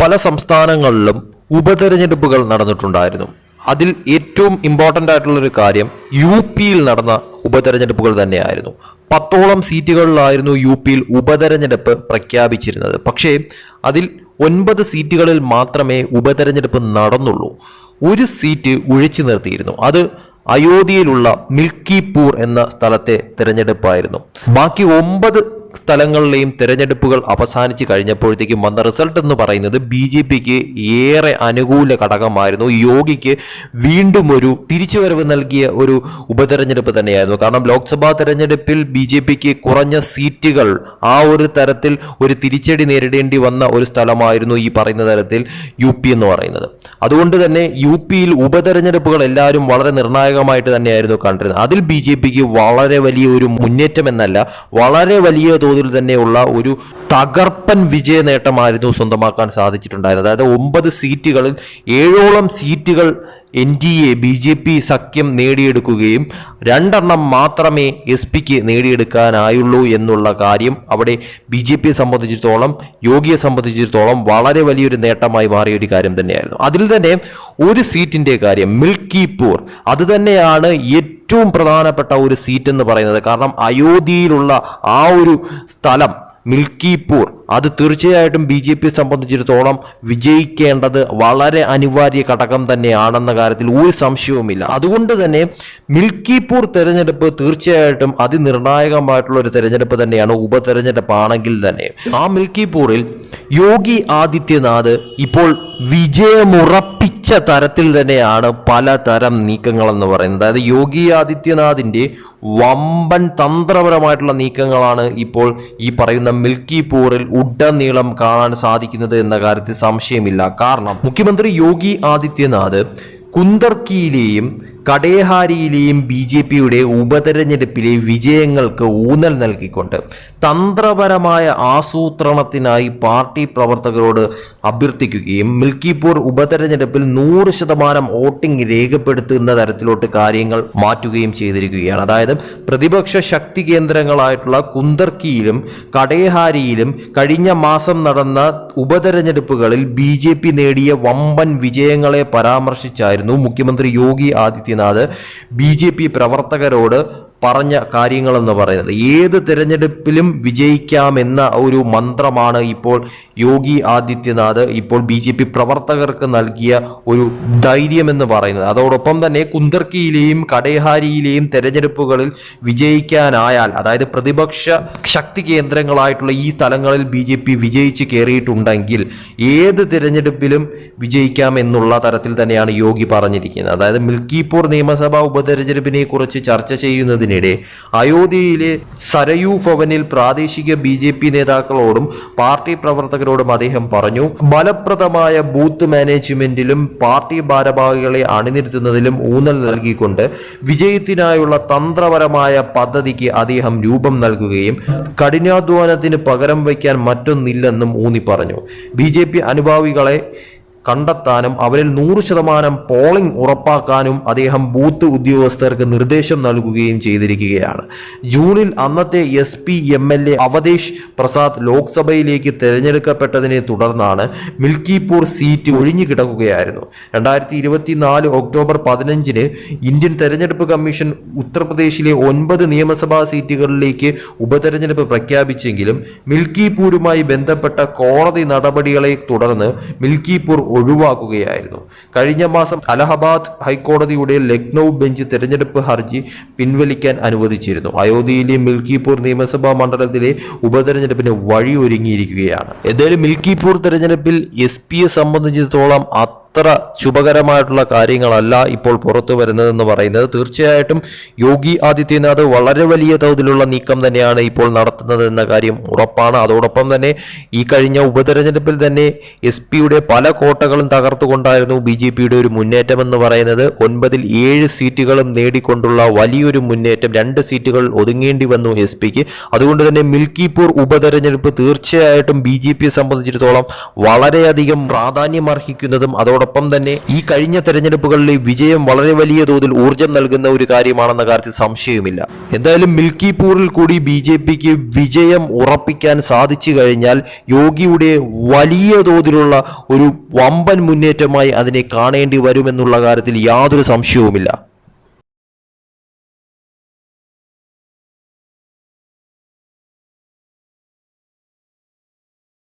പല സംസ്ഥാനങ്ങളിലും ഉപതെരഞ്ഞെടുപ്പുകൾ നടന്നിട്ടുണ്ടായിരുന്നു. അതിൽ ഏറ്റവും ഇമ്പോർട്ടന്റ് ആയിട്ടുള്ളൊരു കാര്യം യു പിയിൽ നടന്ന ഉപതെരഞ്ഞെടുപ്പുകൾ തന്നെയായിരുന്നു. പത്തോളം സീറ്റുകളിലായിരുന്നു യു പിയിൽ ഉപതെരഞ്ഞെടുപ്പ് പ്രഖ്യാപിച്ചിരുന്നത്. പക്ഷേ അതിൽ ഒൻപത് സീറ്റുകളിൽ മാത്രമേ ഉപതെരഞ്ഞെടുപ്പ് നടന്നുള്ളൂ. ഒരു സീറ്റ് ഒഴിച്ചു നിർത്തിയിരുന്നു. അത് അയോധ്യയിലുള്ള മിൽക്കിപൂർ എന്ന സ്ഥലത്തെ തിരഞ്ഞെടുപ്പായിരുന്നു. ബാക്കി ഒമ്പത് സ്ഥലങ്ങളിലെയും തിരഞ്ഞെടുപ്പുകൾ അവസാനിച്ച് കഴിഞ്ഞപ്പോഴത്തേക്കും വന്ന റിസൾട്ട് എന്ന് പറയുന്നത് ബി ജെ പിക്ക് ഏറെ അനുകൂല ഘടകമായിരുന്നു. യോഗിക്ക് വീണ്ടും ഒരു തിരിച്ചുവരവ് നൽകിയ ഒരു ഉപതെരഞ്ഞെടുപ്പ് തന്നെയായിരുന്നു. കാരണം ലോക്സഭാ തെരഞ്ഞെടുപ്പിൽ ബി ജെ പിക്ക് കുറഞ്ഞ സീറ്റുകൾ ആ ഒരു തരത്തിൽ ഒരു തിരിച്ചടി നേരിടേണ്ടി വന്ന ഒരു സ്ഥലമായിരുന്നു ഈ പറയുന്ന തരത്തിൽ യു പി എന്ന് പറയുന്നത്. അതുകൊണ്ട് തന്നെ യു പിയിൽ ഉപതെരഞ്ഞെടുപ്പുകൾ എല്ലാവരും വളരെ നിർണായകമായിട്ട് തന്നെയായിരുന്നു കണ്ടിരുന്നത്. അതിൽ ബി ജെ പിക്ക് വളരെ വലിയ ഒരു മുന്നേറ്റം എന്നല്ല വളരെ വലിയ തോതിൽ തന്നെയുള്ള ഒരു തകർപ്പൻ വിജയ നേട്ടമായിരുന്നു സ്വന്തമാക്കാൻ സാധിച്ചിട്ടുണ്ടായിരുന്നത്. അതായത് ഒമ്പത് സീറ്റുകളിൽ ഏഴോളം സീറ്റുകൾ N D A B J P സഖ്യം നേടിയെടുക്കുകയും രണ്ടെണ്ണം മാത്രമേ എസ് പിക്ക് നേടിയെടുക്കാനായുള്ളൂ എന്നുള്ള കാര്യം അവിടെ ബി ജെ പിയെ സംബന്ധിച്ചിടത്തോളം യോഗിയെ സംബന്ധിച്ചിടത്തോളം വളരെ വലിയൊരു നേട്ടമായി മാറിയ ഒരു കാര്യം തന്നെയായിരുന്നു. അതിൽ തന്നെ ഒരു സീറ്റിന്റെ കാര്യം മിൽക്കിപൂർ അത് തന്നെയാണ് ഏറ്റവും പ്രധാനപ്പെട്ട ഒരു സീറ്റ് എന്ന് പറയുന്നത്. കാരണം അയോധ്യയിലുള്ള ആ ഒരു സ്ഥലം മിൽക്കിപൂർ അത് തീർച്ചയായിട്ടും ബി ജെ പിയെ സംബന്ധിച്ചിടത്തോളം വിജയിക്കേണ്ടത് വളരെ അനിവാര്യ ഘടകം തന്നെയാണെന്ന കാര്യത്തിൽ ഒരു സംശയവുമില്ല. അതുകൊണ്ട് തന്നെ മിൽക്കിപൂർ തെരഞ്ഞെടുപ്പ് തീർച്ചയായിട്ടും അതിനിർണായകമായിട്ടുള്ള ഒരു തെരഞ്ഞെടുപ്പ് തന്നെയാണ് ഉപതെരഞ്ഞെടുപ്പ് ആണെങ്കിൽ തന്നെ. ആ മിൽക്കിപൂറിൽ യോഗി ആദിത്യനാഥ് ഇപ്പോൾ വിജയമുറപ്പിച്ച തരത്തിൽ തന്നെയാണ് പലതരം നീക്കങ്ങളെന്ന് പറയുന്നത്. അതായത് യോഗി ആദിത്യനാഥിന്റെ വമ്പൻ തന്ത്രപരമായിട്ടുള്ള നീക്കങ്ങളാണ് ഇപ്പോൾ ഈ പറയുന്ന മിൽക്കി പൂറിൽ ഉടനീളം കാണാൻ സാധിക്കുന്നത് എന്ന കാര്യത്തിൽ സംശയമില്ല. കാരണം മുഖ്യമന്ത്രി യോഗി ആദിത്യനാഥ് കുന്തർക്കിയിലെയും കടേഹാരിയിലെയും ബി ജെ പിയുടെ ഉപതെരഞ്ഞെടുപ്പിലെ വിജയങ്ങൾക്ക് ഊന്നൽ നൽകിക്കൊണ്ട് തന്ത്രപരമായ ആസൂത്രണത്തിനായി പാർട്ടി പ്രവർത്തകരോട് അഭ്യർത്ഥിക്കുകയും മിൽക്കിപൂർ ഉപതെരഞ്ഞെടുപ്പിൽ നൂറ് ശതമാനം വോട്ടിംഗ് രേഖപ്പെടുത്തുന്ന തരത്തിലോട്ട് കാര്യങ്ങൾ മാറ്റുകയും ചെയ്തിരിക്കുകയാണ്. അതായത് പ്രതിപക്ഷ ശക്തി കേന്ദ്രങ്ങളായിട്ടുള്ള കുന്തർക്കിയിലും കടേഹാരിയിലും കഴിഞ്ഞ മാസം നടന്ന ഉപതെരഞ്ഞെടുപ്പുകളിൽ ബി നേടിയ വമ്പൻ വിജയങ്ങളെ പരാമർശിച്ചായിരുന്നു മുഖ്യമന്ത്രി Yogi Adityanath B J P പ്രവർത്തകരോട് പറഞ്ഞ കാര്യങ്ങളെന്ന് പറയുന്നത്. ഏത് തിരഞ്ഞെടുപ്പിലും വിജയിക്കാമെന്ന ഒരു മന്ത്രമാണ് ഇപ്പോൾ യോഗി ആദിത്യനാഥ് ഇപ്പോൾ ബി ജെ പി പ്രവർത്തകർക്ക് നൽകിയ ഒരു ധൈര്യമെന്ന് പറയുന്നത്. അതോടൊപ്പം തന്നെ കുന്തർക്കിയിലെയും കടേഹാരിയിലെയും തെരഞ്ഞെടുപ്പുകളിൽ വിജയിക്കാനായാൽ അതായത് പ്രതിപക്ഷ ശക്തി കേന്ദ്രങ്ങളായിട്ടുള്ള ഈ സ്ഥലങ്ങളിൽ ബി ജെ പി വിജയിച്ച് കയറിയിട്ടുണ്ടെങ്കിൽ ഏത് തിരഞ്ഞെടുപ്പിലും വിജയിക്കാമെന്നുള്ള തരത്തിൽ തന്നെയാണ് യോഗി പറഞ്ഞിരിക്കുന്നത്. അതായത് മിൽക്കിപൂർ നിയമസഭാ ഉപതെരഞ്ഞെടുപ്പിനെ കുറിച്ച് ചർച്ച ചെയ്യുന്നതിന് ഇതിനിടെ അയോധ്യയിലെ സരയൂ ഭവനിൽ പ്രാദേശിക ബി ജെ പി നേതാക്കളോടും പാർട്ടി പ്രവർത്തകരോടും അദ്ദേഹം പറഞ്ഞു ഫലപ്രദമായ ബൂത്ത് മാനേജ്മെന്റിലും പാർട്ടി ഭാരവാഹികളെ അണിനിരത്തുന്നതിലും ഊന്നൽ നൽകിക്കൊണ്ട് വിജയത്തിനായുള്ള തന്ത്രപരമായ പദ്ധതിക്ക് അദ്ദേഹം രൂപം നൽകുകയും കഠിനാധ്വാനത്തിന് പകരം വയ്ക്കാൻ മറ്റൊന്നില്ലെന്നും ഊന്നി പറഞ്ഞു. ബി ജെ പി അനുഭാവികളെ കണ്ടെത്താനും അവരിൽ നൂറ് ശതമാനം പോളിംഗ് ഉറപ്പാക്കാനും അദ്ദേഹം ബൂത്ത് ഉദ്യോഗസ്ഥർക്ക് നിർദ്ദേശം നൽകുകയും ചെയ്തിരിക്കുകയാണ്. ജൂണിൽ അന്നത്തെ S P M L A Awadhesh Prasad ലോക്സഭയിലേക്ക് തിരഞ്ഞെടുക്കപ്പെട്ടതിനെ തുടർന്നാണ് മിൽക്കിപൂർ സീറ്റ് ഒഴിഞ്ഞു കിടക്കുകയായിരുന്നു. രണ്ടായിരത്തി ഇരുപത്തിനാല് ഒക്ടോബർ പതിനഞ്ചിന് ഇന്ത്യൻ തെരഞ്ഞെടുപ്പ് കമ്മീഷൻ ഉത്തർപ്രദേശിലെ ഒൻപത് നിയമസഭാ സീറ്റുകളിലേക്ക് ഉപതെരഞ്ഞെടുപ്പ് പ്രഖ്യാപിച്ചെങ്കിലും മിൽക്കിപൂരുമായി ബന്ധപ്പെട്ട കോടതി നടപടികളെ തുടർന്ന് മിൽക്കിപൂർ ഒഴിവാക്കുകയായിരുന്നു. കഴിഞ്ഞ മാസം അലഹബാദ് ഹൈക്കോടതിയുടെ ലക്നൗ ബെഞ്ച് തെരഞ്ഞെടുപ്പ് ഹർജി പിൻവലിക്കാൻ അനുവദിച്ചിരുന്നു. അയോധ്യയിലെ മിൽക്കിപൂർ നിയമസഭാ മണ്ഡലത്തിലെ ഉപതെരഞ്ഞെടുപ്പിന് വഴിയൊരുങ്ങിയിരിക്കുകയാണ്. ഏതായാലും മിൽക്കിപൂർ തെരഞ്ഞെടുപ്പിൽ എസ് പിയെ സംബന്ധിച്ചിടത്തോളം അത്ര ശുഭകരമായിട്ടുള്ള കാര്യങ്ങളല്ല ഇപ്പോൾ പുറത്തു വരുന്നതെന്ന് പറയുന്നത്. തീർച്ചയായിട്ടും യോഗി ആദിത്യനാഥ് വളരെ വലിയ തോതിലുള്ള നീക്കം തന്നെയാണ് ഇപ്പോൾ നടത്തുന്നത് എന്ന കാര്യം ഉറപ്പാണ്. അതോടൊപ്പം തന്നെ ഈ കഴിഞ്ഞ ഉപതെരഞ്ഞെടുപ്പിൽ തന്നെ എസ് പിയുടെ പല കോട്ടകളും തകർത്തുകൊണ്ടായിരുന്നു ബി ജെ പിയുടെ ഒരു മുന്നേറ്റം എന്ന് പറയുന്നത്. ഒൻപതിൽ ഏഴ് സീറ്റുകളും നേടിക്കൊണ്ടുള്ള വലിയൊരു മുന്നേറ്റം. രണ്ട് സീറ്റുകൾ ഒതുങ്ങേണ്ടി വന്നു എസ് പിക്ക്. അതുകൊണ്ട് തന്നെ മിൽക്കിപൂർ ഉപതെരഞ്ഞെടുപ്പ് തീർച്ചയായിട്ടും ബി ജെ പിയെ സംബന്ധിച്ചിടത്തോളം വളരെയധികം പ്രാധാന്യം അർഹിക്കുന്നതും അതോടൊപ്പം അതോടൊപ്പം തന്നെ ഈ കഴിഞ്ഞ തെരഞ്ഞെടുപ്പുകളിലെ വിജയം വളരെ വലിയ തോതിൽ ഊർജം നൽകുന്ന ഒരു കാര്യമാണെന്ന കാര്യത്തിൽ സംശയവുമില്ല. എന്തായാലും മിൽക്കിപൂരിൽ കൂടി ബി ജെ പിക്ക് വിജയം ഉറപ്പിക്കാൻ സാധിച്ചു കഴിഞ്ഞാൽ യോഗിയുടെ വലിയ തോതിലുള്ള ഒരു വമ്പൻ മുന്നേറ്റമായി അതിനെ കാണേണ്ടി വരുമെന്നുള്ള കാര്യത്തിൽ യാതൊരു സംശയവുമില്ല.